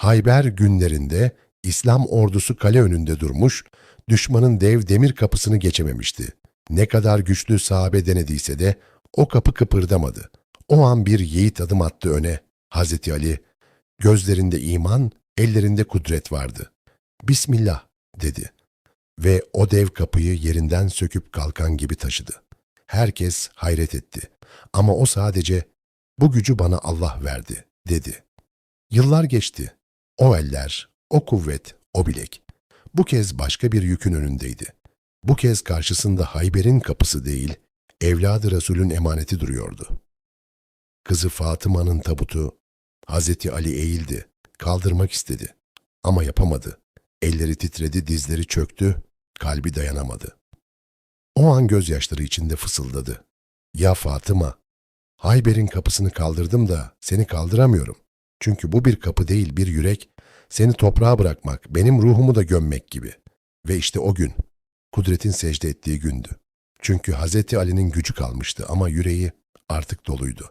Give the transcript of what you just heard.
Hayber günlerinde İslam ordusu kale önünde durmuş, düşmanın dev demir kapısını geçememişti. Ne kadar güçlü sahabe denediyse de o kapı kıpırdamadı. O an bir yiğit adım attı öne. Hazreti Ali, gözlerinde iman, ellerinde kudret vardı. Bismillah dedi ve o dev kapıyı yerinden söküp kalkan gibi taşıdı. Herkes hayret etti. Ama o sadece bu gücü bana Allah verdi dedi. Yıllar geçti. O eller, o kuvvet, o bilek. Bu kez başka bir yükün önündeydi. Bu kez karşısında Hayber'in kapısı değil, evladı Resul'ün emaneti duruyordu. Kızı Fatıma'nın tabutu, Hazreti Ali eğildi, kaldırmak istedi. Ama yapamadı. Elleri titredi, dizleri çöktü, kalbi dayanamadı. O an gözyaşları içinde fısıldadı. Ya Fatıma, Hayber'in kapısını kaldırdım da seni kaldıramıyorum. Çünkü bu bir kapı değil bir yürek, seni toprağa bırakmak, benim ruhumu da gömmek gibi. Ve işte o gün, kudretin secde ettiği gündü. Çünkü Hazreti Ali'nin gücü kalmıştı ama yüreği artık doluydu.